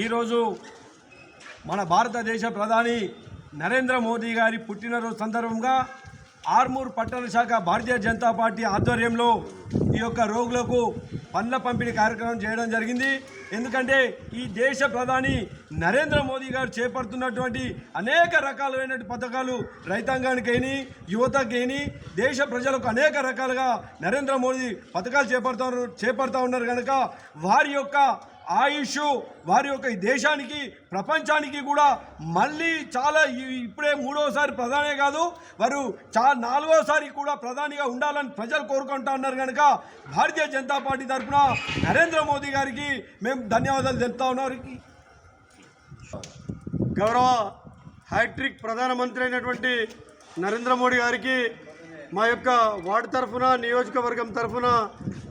ఈరోజు మన భారతదేశ ప్రధాని నరేంద్ర మోదీ గారి పుట్టినరోజు సందర్భంగా ఆర్మూర్ పట్టణ శాఖ భారతీయ జనతా పార్టీ ఆధ్వర్యంలో ఈ యొక్క రోగులకు పండ్ల పంపిణీ కార్యక్రమం చేయడం జరిగింది. ఎందుకంటే ఈ దేశ ప్రధాని నరేంద్ర మోదీ గారు చేపడుతున్నటువంటి అనేక రకాలైన పథకాలు రైతాంగానికైని యువతకైని దేశ ప్రజలకు అనేక రకాలుగా నరేంద్ర మోదీ పథకాలు చేపడుతున్నారు చేపడతా ఉన్నారు కనుక వారి యొక్క ఆయుష్ వారి యొక్క ఈ దేశానికి ప్రపంచానికి కూడా మళ్ళీ చాలా ఇప్పుడే మూడవసారి ప్రధానే కాదు వారు చా నాలుగోసారి కూడా ప్రధానిగా ఉండాలని ప్రజలు కోరుకుంటా ఉన్నారు కనుక భారతీయ జనతా పార్టీ తరఫున నరేంద్ర మోదీ గారికి మేము ధన్యవాదాలు తెలుపుతా ఉన్నారు గౌరవ హ్యాట్రిక్ ప్రధానమంత్రి అయినటువంటి నరేంద్ర మోడీ గారికి మా యొక్క వార్డు తరఫున నియోజకవర్గం తరఫున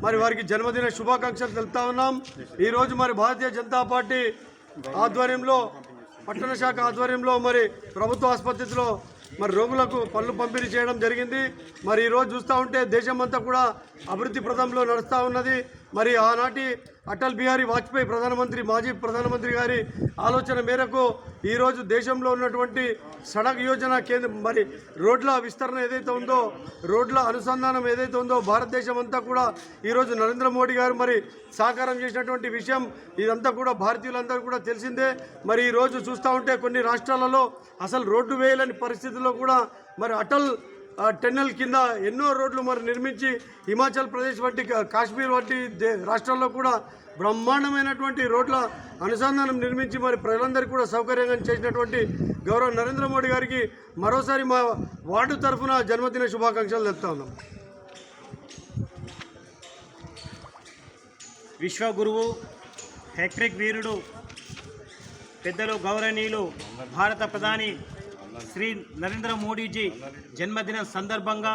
మరి వారికి జన్మదిన శుభాకాంక్షలు తెలుపుతా ఉన్నాం. ఈరోజు మరి భారతీయ జనతా పార్టీ ఆధ్వర్యంలో పట్టణ శాఖ ఆధ్వర్యంలో మరి ప్రభుత్వ ఆసుపత్రిలో మరి రోగులకు పళ్ళు పంపిణీ చేయడం జరిగింది. మరి ఈరోజు చూస్తూ ఉంటే దేశమంతా కూడా అభివృద్ధి ప్రదంలో నడుస్తూ ఉన్నది. మరి ఆనాటి అటల్ బిహారీ వాజ్పేయి ప్రధానమంత్రి మాజీ ప్రధానమంత్రి గారి ఆలోచన మేరకు ఈరోజు దేశంలో ఉన్నటువంటి సడక్ యోజన కేంద్ర మరి రోడ్ల విస్తరణ ఏదైతే ఉందో రోడ్ల అనుసంధానం ఏదైతే ఉందో భారతదేశం అంతా కూడా ఈరోజు నరేంద్ర మోడీ గారు మరి సాకారం చేసినటువంటి విషయం ఇదంతా కూడా భారతీయులందరూ కూడా తెలిసిందే. మరి ఈరోజు చూస్తూ ఉంటే కొన్ని రాష్ట్రాలలో అసలు రోడ్డు వేయలేని పరిస్థితుల్లో కూడా మరి అటల్ టెన్నెల్ కింద ఎన్నో రోడ్లు మరి నిర్మించి హిమాచల్ ప్రదేశ్ వంటి కా- కాశ్మీర్ వంటి దే- రాష్ట్రాల్లో కూడా బ్రహ్మాండమైనటువంటి రోడ్ల అనుసంధానం నిర్మించి మరి ప్రజలందరికీ కూడా సౌకర్యంగా చేసినటువంటి గౌరవ నరేంద్ర మోడీ గారికి మరోసారి మా వార్డు తరఫున జన్మదిన శుభాకాంక్షలు తెలుపుతా ఉన్నాం. విశ్వగురువు హెక్రిక్ వీరుడు పెద్దలు గౌరవనీయులు భారత ప్రధాని శ్రీ నరేంద్ర మోడీజీ జన్మదిన సందర్భంగా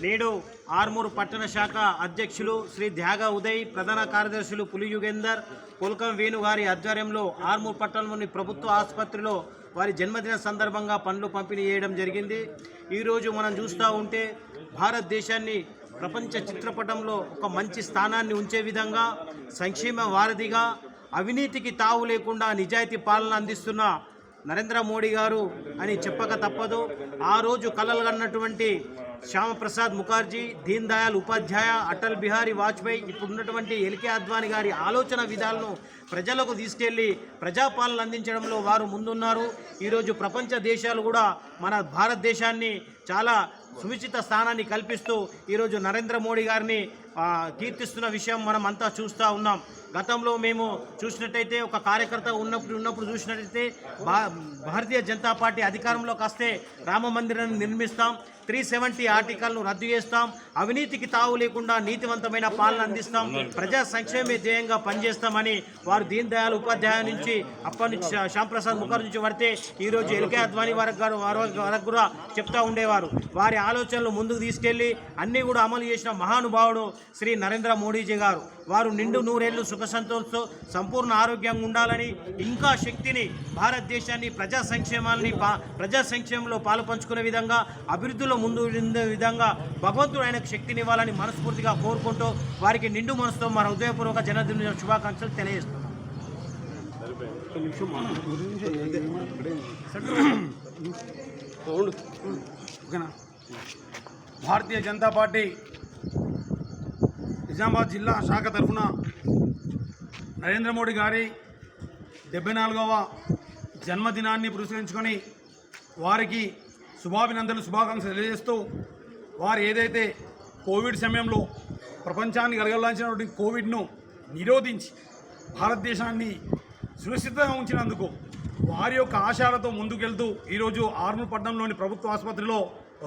నేడు ఆర్మూరు పట్టణ శాఖ అధ్యక్షులు శ్రీ ధ్యాగ ఉదయ్ ప్రధాన కార్యదర్శులు పులి యుగేందర్ పుల్కం వేణు గారి ఆధ్వర్యంలో ఆర్మూరు పట్టణంలోని ప్రభుత్వ ఆసుపత్రిలో వారి జన్మదిన సందర్భంగా పనులు పంపిణీ చేయడం జరిగింది. ఈరోజు మనం చూస్తూ ఉంటే భారతదేశాన్ని ప్రపంచ చిత్రపటంలో ఒక మంచి స్థానాన్ని ఉంచే విధంగా సంక్షేమ వారధిగా అవినీతికి తావు లేకుండా నిజాయితీ పాలన అందిస్తున్న నరేంద్ర మోడీ గారు అని చెప్పక తప్పదు. ఆ రోజు కలలు కన్నటువంటి శ్యామప్రసాద్ ముఖర్జీ దీన్ దయాల్ ఉపాధ్యాయ అటల్ బిహారీ వాజ్పేయి ఇప్పుడున్నటువంటి ఎల్కే అద్వానీ గారి ఆలోచన విధాలను ప్రజలకు తీసుకెళ్ళి ప్రజాపాలన అందించడంలో వారు ముందున్నారు. ఈరోజు ప్రపంచ దేశాలు కూడా మన భారతదేశాన్ని చాలా సునిశ్చిత స్థానాన్ని కల్పిస్తూ ఈరోజు నరేంద్ర మోడీ గారిని కీర్తిస్తున్న విషయం మనం అంతా చూస్తూ ఉన్నాం. గతంలో మేము చూసినట్టయితే ఒక కార్యకర్త ఉన్నప్పుడు ఉన్నప్పుడు చూసినట్టయితే భా భారతీయ జనతా పార్టీ అధికారంలోకి వస్తే రామ మందిరాన్ని నిర్మిస్తాం. త్రీ సెవెంటీ ఆర్టికల్ను రద్దు చేస్తాం. అవినీతికి తావు లేకుండా నీతివంతమైన పాలన అందిస్తాం. ప్రజా సంక్షేమే ధ్యేయంగా పనిచేస్తామని వారు దీన్ దయాళ్ ఉపాధ్యాయ నుంచి అప్పటి నుంచి శ్యాంప్రసాద్ ముఖర్జీ నుంచి పడితే ఈరోజు ఎల్కే అద్వానీ వరకు గారు వారి వరకు కూడా చెప్తా ఉండేవారు. వారి ఆలోచనలు ముందుకు తీసుకెళ్ళి అన్నీ కూడా అమలు చేసిన మహానుభావుడు శ్రీ నరేంద్ర మోడీజీ గారు వారు నిండు నూరేళ్ళు సుఖ సంతోషంతో సంపూర్ణ ఆరోగ్యంగా ఉండాలని ఇంకా శక్తిని భారతదేశాన్ని ప్రజా సంక్షేమాన్ని పా ప్రజా సంక్షేమంలో పాలు పంచుకునే విధంగా అభివృద్ధిలో ముందు విధంగా భగవంతుడు ఆయనకు శక్తిని ఇవ్వాలని మనస్ఫూర్తిగా కోరుకుంటూ వారికి నిండు మనసుతో మన హృదయపూర్వక జన్మదిన శుభాకాంక్షలు తెలియజేస్తున్నాం భారతీయ జనతా పార్టీ నిజామాబాద్ జిల్లా శాఖ తరఫున నరేంద్ర మోడీ గారి డెబ్బై నాలుగవ జన్మదినాన్ని పురస్కరించుకొని వారికి శుభాభినందనలు శుభాకాంక్షలు తెలియజేస్తూ వారు ఏదైతే కోవిడ్ సమయంలో ప్రపంచాన్ని కలగలాంచినటువంటి కోవిడ్ను నిరోధించి భారతదేశాన్ని సురక్షితంగా ఉంచినందుకు వారి యొక్క ఆశయాలతో ముందుకెళ్తూ ఈరోజు ఆర్మూర్ పట్టణంలోని ప్రభుత్వ ఆసుపత్రిలో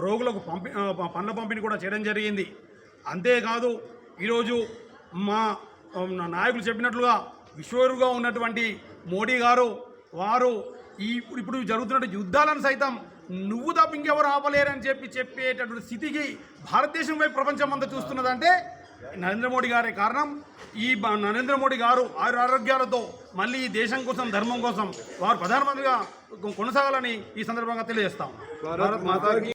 రోగులకు పంపి పండ్ల పంపిణీ కూడా చేయడం జరిగింది. అంతేకాదు ఈరోజు మా నాయకులు చెప్పినట్లుగా విశ్వరుగా ఉన్నటువంటి మోడీ గారు వారు ఈ ఇప్పుడు ఇప్పుడు జరుగుతున్న యుద్ధాలను సైతం నువ్వు తప్ప ఇంకెవరు ఆపలేరని చెప్పి చెప్పేటటువంటి స్థితికి భారతదేశం వైపు ప్రపంచం అంతా చూస్తున్నదంటే నరేంద్ర మోడీ గారే కారణం. ఈ నరేంద్ర మోడీ గారు ఆరు ఆరోగ్యాలతో మళ్ళీ ఈ దేశం కోసం ధర్మం కోసం వారు ప్రధానమంత్రిగా కొనసాగాలని ఈ సందర్భంగా తెలియజేస్తాం భారత్ మాతాకి